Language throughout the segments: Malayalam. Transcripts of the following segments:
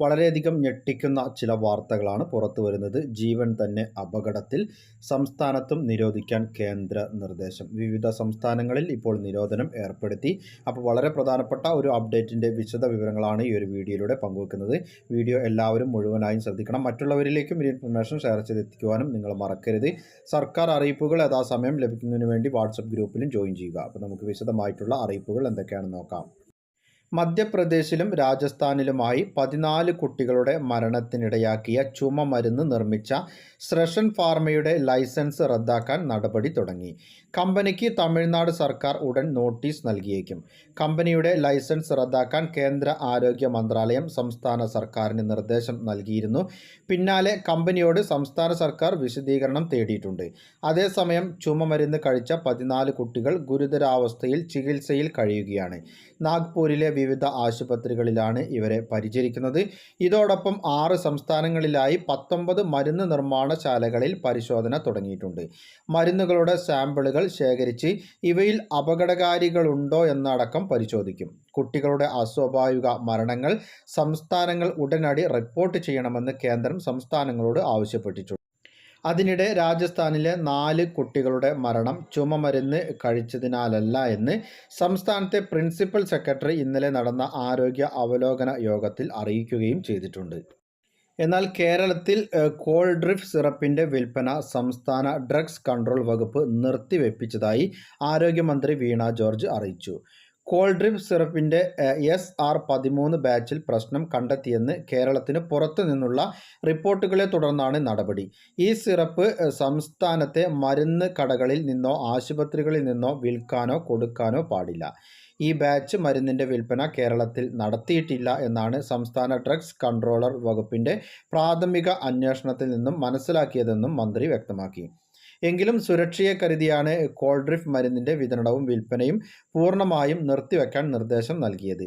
വളരെയധികം ഞെട്ടിക്കുന്ന ചില വാർത്തകളാണ് പുറത്തു വരുന്നത്. ജീവൻ തന്നെ അപകടത്തിൽ സംസ്ഥാനത്തും നിരോധിക്കാൻ കേന്ദ്ര നിർദ്ദേശം. വിവിധ സംസ്ഥാനങ്ങളിൽ ഇപ്പോൾ നിരോധനം ഏർപ്പെടുത്തി. അപ്പോൾ വളരെ പ്രധാനപ്പെട്ട ഒരു അപ്ഡേറ്റിന്റെ വിശദ വിവരങ്ങളാണ് ഈ ഒരു വീഡിയോയിലൂടെ പങ്കുവെക്കുന്നത്. വീഡിയോ എല്ലാവരും മുഴുവനായും ശ്രദ്ധിക്കണം. മറ്റുള്ളവരിലേക്കും ഈ ഇൻഫർമേഷൻ ഷെയർ ചെയ്തെത്തിക്കുവാനും നിങ്ങൾ മറക്കരുത്. സർക്കാർ അറിയിപ്പുകൾ യഥാസമയം ലഭിക്കുന്നതിന് വേണ്ടി വാട്സപ്പ് ഗ്രൂപ്പിലും ജോയിൻ ചെയ്യുക. അപ്പോൾ നമുക്ക് വിശദമായിട്ടുള്ള അറിയിപ്പുകൾ എന്തൊക്കെയാണെന്ന് നോക്കാം. മധ്യപ്രദേശിലും രാജസ്ഥാനിലുമായി പതിനാല് കുട്ടികളുടെ മരണത്തിനിടയാക്കിയ ചുമ മരുന്ന് നിർമ്മിച്ച ശ്രഷൻ ഫാർമയുടെ ലൈസൻസ് റദ്ദാക്കാൻ നടപടി തുടങ്ങി. കമ്പനിക്ക് തമിഴ്നാട് സർക്കാർ ഉടൻ നോട്ടീസ് നൽകിയേക്കും. കമ്പനിയുടെ ലൈസൻസ് റദ്ദാക്കാൻ കേന്ദ്ര ആരോഗ്യ മന്ത്രാലയം സംസ്ഥാന സർക്കാരിന് നിർദ്ദേശം നൽകിയിരുന്നു. പിന്നാലെ കമ്പനിയോട് സംസ്ഥാന സർക്കാർ വിശദീകരണം തേടിയിട്ടുണ്ട്. അതേസമയം ചുമ മരുന്ന് കഴിച്ച പതിനാല് കുട്ടികൾ ഗുരുതരാവസ്ഥയിൽ ചികിത്സയിൽ കഴിയുകയാണ്. നാഗ്പൂരിലെ വിവിധ ആശുപത്രികളിലാണ് ഇവരെ പരിചരിക്കുന്നത്. ഇതോടൊപ്പം ആറ് സംസ്ഥാനങ്ങളിലായി പത്തൊമ്പത് മരുന്ന് നിർമ്മാണശാലകളിൽ പരിശോധന തുടങ്ങിയിട്ടുണ്ട്. മരുന്നുകളുടെ സാമ്പിളുകൾ ശേഖരിച്ച് ഇവയിൽ അപകടകാരികളുണ്ടോ എന്നടക്കം പരിശോധിക്കും. കുട്ടികളുടെ അസ്വാഭാവിക മരണങ്ങൾ സംസ്ഥാനങ്ങൾ ഉടനടി റിപ്പോർട്ട് ചെയ്യണമെന്ന് കേന്ദ്രം സംസ്ഥാനങ്ങളോട് ആവശ്യപ്പെട്ടിട്ടുണ്ട്. അതിനിടെ രാജസ്ഥാനിലെ നാല് കുട്ടികളുടെ മരണം ചുമമരുന്ന് കഴിച്ചതിനാലല്ല എന്ന് സംസ്ഥാനത്തെ പ്രിൻസിപ്പൽ സെക്രട്ടറി ഇന്നലെ നടന്ന ആരോഗ്യ അവലോകന യോഗത്തിൽ അറിയിക്കുകയും ചെയ്തിട്ടുണ്ട്. എന്നാൽ കേരളത്തിൽ കോൾഡ് ഡ്രിഫ് സിറപ്പിന്റെ വിൽപ്പന സംസ്ഥാന ഡ്രഗ്സ് കൺട്രോൾ വകുപ്പ് നിർത്തിവെപ്പിച്ചതായി ആരോഗ്യമന്ത്രി വീണ ജോർജ് അറിയിച്ചു. കോൾഡ് ഡ്രിപ്പ് സിറപ്പിന്റെ എസ് ആർ പതിമൂന്ന് ബാച്ചിൽ പ്രശ്നം കണ്ടെത്തിയെന്ന് കേരളത്തിന് പുറത്തു നിന്നുള്ള റിപ്പോർട്ടുകളെ തുടർന്നാണ് നടപടി. ഈ സിറപ്പ് സംസ്ഥാനത്തെ മരുന്ന് കടകളിൽ നിന്നോ ആശുപത്രികളിൽ നിന്നോ വിൽക്കാനോ കൊടുക്കാനോ പാടില്ല. ഈ ബാച്ച് മരുന്നിന്റെ വിൽപ്പന കേരളത്തിൽ നടത്തിയിട്ടില്ല എന്നാണ് സംസ്ഥാന ഡ്രഗ്സ് കൺട്രോളർ വകുപ്പിന്റെ പ്രാഥമിക അന്വേഷണത്തിൽ നിന്നും മനസ്സിലാക്കിയതെന്നും മന്ത്രി വ്യക്തമാക്കി. എങ്കിലും സുരക്ഷയെ കരുതിയാണ് കോൾഡ്രിഫ് മരുന്നിന്റെ വിതരണവും വിൽപ്പനയും പൂർണമായും നിർത്തിവെക്കാൻ നിർദ്ദേശം നൽകിയത്.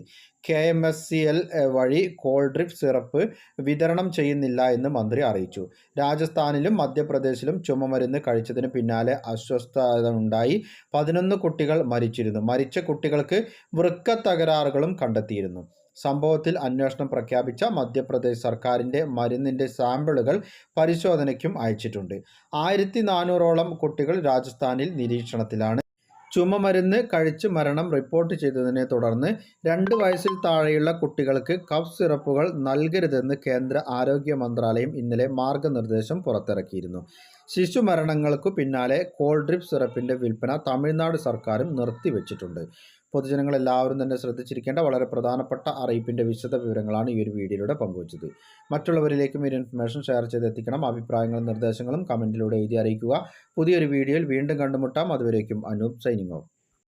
K M S C L വഴി കോൾഡ്രിഫ് സിറപ്പ് വിതരണം ചെയ്യുന്നില്ല എന്ന് മന്ത്രി അറിയിച്ചു. രാജസ്ഥാനിലും മധ്യപ്രദേശിലും ചുമമരുന്ന് കഴിച്ചതിന് പിന്നാലെ അസ്വസ്ഥത ഉണ്ടായി പതിനൊന്ന് കുട്ടികൾ മരിച്ചിരുന്നു. മരിച്ച കുട്ടികൾക്ക് വൃക്ക തകരാറുകളും കണ്ടെത്തിയിരുന്നു. സംഭവത്തിൽ അന്വേഷണം പ്രഖ്യാപിച്ച മധ്യപ്രദേശ് സർക്കാരിന്റെ മരുന്നിന്റെ സാമ്പിളുകൾ പരിശോധനയ്ക്കും അയച്ചിട്ടുണ്ട്. ആയിരത്തി നാനൂറോളം കുട്ടികൾ രാജസ്ഥാനിൽ നിരീക്ഷണത്തിലാണ്. ചുമമരുന്ന് കഴിച്ച് മരണം റിപ്പോർട്ട് ചെയ്തതിനെ തുടർന്ന് രണ്ട് വയസ്സിൽ താഴെയുള്ള കുട്ടികൾക്ക് കഫ് സിറപ്പുകൾ നൽകരുതെന്ന് കേന്ദ്ര ആരോഗ്യ മന്ത്രാലയം ഇന്നലെ മാർഗനിർദ്ദേശം പുറത്തിറക്കിയിരുന്നു. ശിശു മരണങ്ങൾക്ക് പിന്നാലെ കോൾഡ് ഡ്രിപ്പ് സിറപ്പിന്റെ വിൽപ്പന തമിഴ്നാട് സർക്കാരും നിർത്തിവെച്ചിട്ടുണ്ട്. പൊതുജനങ്ങൾ എല്ലാവരും തന്നെ ശ്രദ്ധിച്ചിരിക്കേണ്ട വളരെ പ്രധാനപ്പെട്ട അറിയിപ്പിന്റെ വിശദ വിവരങ്ങളാണ് ഈ ഒരു വീഡിയോയിലൂടെ പങ്കുവച്ചത്. മറ്റുള്ളവരിലേക്കും ഈ ഇൻഫർമേഷൻ ഷെയർ ചെയ്ത് എത്തിക്കണം അഭിപ്രായങ്ങളും നിർദ്ദേശങ്ങളും കമന്റിലൂടെ എഴുതി അറിയിക്കുക. പുതിയൊരു വീഡിയോയിൽ വീണ്ടും കണ്ടുമുട്ടാം. അതുവരേക്കും അനൂപ് സൈനിങ് ഓഫ്